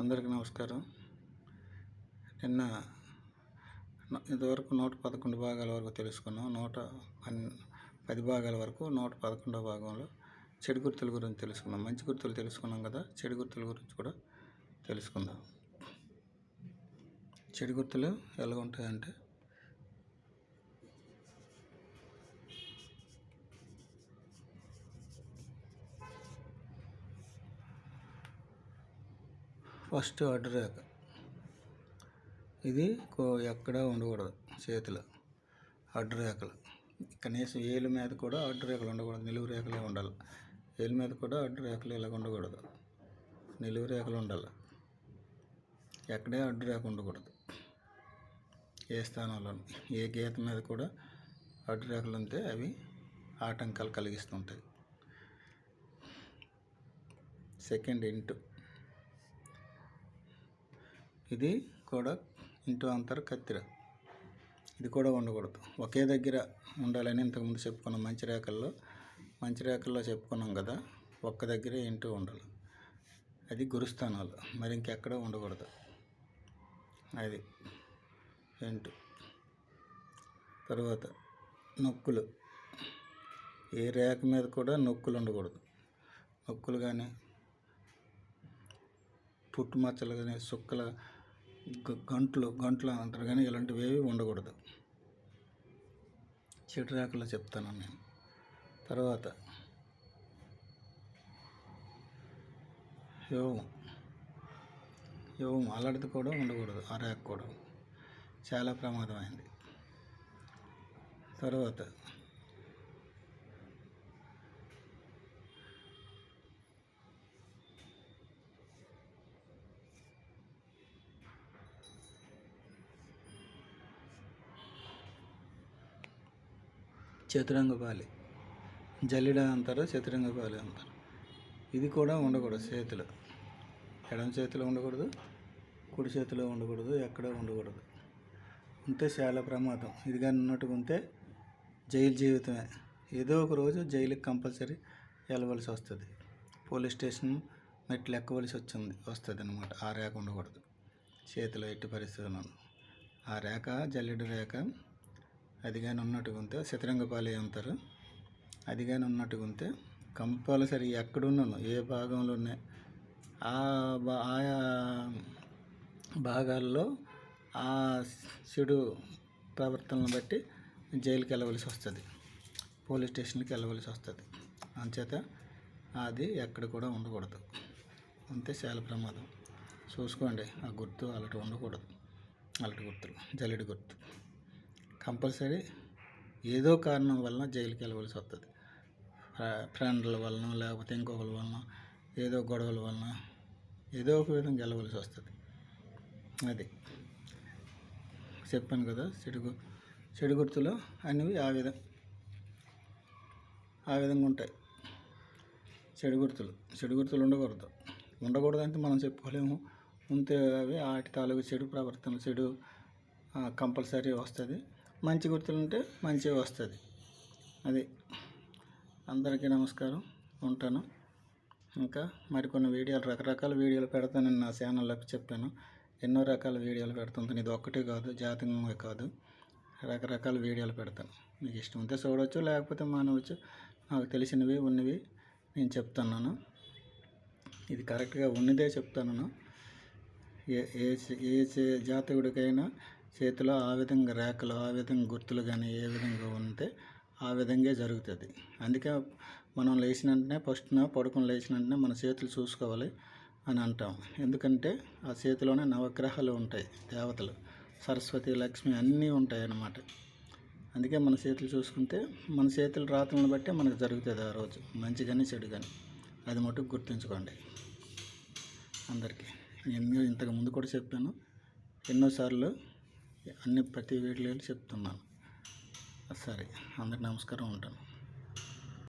అందరికీ నమస్కారం. నిన్న ఇంతవరకు ఇదివరకు నూట పదకొండు భాగాల వరకు తెలుసుకున్నాం. నూట పన్ పది భాగాల వరకు నూట పదకొండవ భాగంలో చెడు గుర్తుల గురించి తెలుసుకున్నాం మంచి గుర్తులు తెలుసుకున్నాం కదా చెడు గుర్తుల గురించి కూడా తెలుసుకుందాం. చెడు గుర్తులు ఎలా ఉంటాయంటే ఫస్ట్ అడ్డు రేఖ ఇది కో- ఎక్కడ ఉండకూడదు చేతిలో. అడ్డు రేఖలు కనీసం ఏలు మీద కూడా అడ్డు రేఖలు ఉండకూడదు. నిలువు రేఖలే ఉండాలి. ఏలు మీద కూడా అడ్డు రేఖలు ఇలాగ ఉండకూడదు. నిలువు రేఖలు ఉండాలి. ఎక్కడే అడ్డు రేఖ ఉండకూడదు. ఏ స్థానంలో ఏ గీత మీద కూడా అడ్డు రేఖలు ఉంటే అవి ఆటంకాలు కలిగిస్తుంటాయి. Second into. ఇది కూడా ఇంటూ అంతర్ కత్తిర. ఇది కూడా ఉండకూడదు. ఒకే దగ్గర ఉండాలని ఇంతకుముందు చెప్పుకున్నాం మంచి రేఖల్లో. మంచి రేఖల్లో చెప్పుకున్నాం కదా ఒక్క దగ్గరే ఇంటూ ఉండాలి. అది గురుస్థానాలు. మరి ఇంకెక్కడ ఉండకూడదు. అది ఇంటూ. తర్వాత నొక్కులు. ఏ రేఖ మీద కూడా నొక్కులు ఉండకూడదు. నొక్కులు కానీ పుట్టుమచ్చలు కానీ సుక్కల గంటలు గంటలు గంట్లు అంటారు కానీ ఇలాంటివి ఏవి ఉండకూడదు. చెడు చెప్తాను నేను. తర్వాత యోగం యోగం అలాంటిది కూడా ఉండకూడదు ఆ కూడా. చాలా ప్రమాదమైంది. తర్వాత చతురంగపాలి. జల్లిడ అంటారు చతురంగపాలి అంటారు ఇది కూడా ఉండకూడదు చేతిలో. ఎడమ చేతిలో ఉండకూడదు కుడి చేతిలో ఉండకూడదు ఎక్కడ ఉండకూడదు. ఉంటే చాలా ప్రమాదం. ఇది కానీ ఉన్నట్టుగా ఉంటే జైలు జీవితమే. ఏదో ఒక రోజు జైలుకి కంపల్సరీ వెళ్ళవలసి వస్తుంది. పోలీస్ స్టేషన్ మెట్లు ఎక్కవలసి వచ్చింది వస్తుంది అనమాట ఆ రేఖ ఉండకూడదు. చేతిలో ఎట్టి పరిస్థితులను ఆ రేఖ జల్లెడు రేఖ అదిగాని ఉన్నట్టుగా ఉంటే శతరంగపాలి అంటారు. అదిగాని ఉన్నట్టుగా ఉంటే కంపల్సరీ ఎక్కడున్నాను ఏ భాగంలో ఉన్నాయి ఆ ఆయా భాగాల్లో ఆ చెడు ప్రవర్తనను బట్టి జైలుకి వెళ్ళవలసి వస్తుంది. పోలీస్ స్టేషన్కి వెళ్ళవలసి వస్తుంది. అంచేత అది ఎక్కడ కూడా ఉండకూడదు. అంతే చాలా ప్రమాదం. చూసుకోండి ఆ గుర్తు అలాంటి ఉండకూడదు. అలాంటి గుర్తులు జల్లెడి గుర్తు. కంపల్సరీ ఏదో కారణం వలన జైలుకి వెళ్ళవలసి వస్తుంది ఫ్రెండ్ల వలన లేకపోతే ఇంకొకరి వలన ఏదో గొడవల వలన ఏదో ఒక విధంగా వెళ్ళవలసి వస్తుంది. అది చెప్పాను కదా చెడు గు- చెడు గుర్తులు అనేవి ఆ విధం ఆ విధంగా ఉంటాయి. చెడు గుర్తులు చెడు గుర్తులు ఉండకూడదు. ఉండకూడదు అంటే మనం చెప్పుకోలేము. ఉంటే అవి వాటి తాలూకు చెడు ప్రవర్తన చెడు కంపల్సరీ వస్తుంది. మంచి గుర్తులు ఉంటే మంచి వస్తుంది. అది అందరికీ నమస్కారం. ఉంటాను. ఇంకా మరికొన్ని వీడియోలు రకరకాల వీడియోలు పెడతానని నా ఛానల్లోకి చెప్పాను. ఎన్నో రకాల వీడియోలు పెడుతుంటాను. ఇది ఒక్కటే కాదు జాతకమే కాదు. రకరకాల వీడియోలు పెడతాను. మీకు ఇష్టం ఉంటే చూడవచ్చు లేకపోతే మానవచ్చు. నాకు తెలిసినవి ఉన్నవి నేను చెప్తున్నాను. ఇది కరెక్ట్గా ఉన్నదే చెప్తాను. ఏ ఏ ఏ జాతకుడికైనా చేతిలో ఆ విధంగా రేఖలు ఆ విధంగా గుర్తులు కానీ ఏ విధంగా ఉంటే ఆ విధంగా జరుగుతుంది. అందుకే మనం లేచిన వెంటనే ఫస్ట్ పడుకుని లేచిన వెంటనే మన చేతులు చూసుకోవాలి అని అంటాం. ఎందుకంటే ఆ చేతిలోనే నవగ్రహాలు ఉంటాయి దేవతలు సరస్వతి లక్ష్మి అన్నీ ఉంటాయి అన్నమాట అందుకే మన చేతులు చూసుకుంటే మన చేతుల రాతలను బట్టి మనకు జరుగుతుంది ఆ రోజు. మంచి కానీ చెడు కానీ అది మటుకు గుర్తుంచుకోండి. అందరికీ. ఎన్నో ఇంతకు ముందు కూడా చెప్పాను. ఎన్నోసార్లు అన్ని ప్రతి వీడియోలు చెప్తున్నాను. సరే అందరికి నమస్కారం ఉంటాను.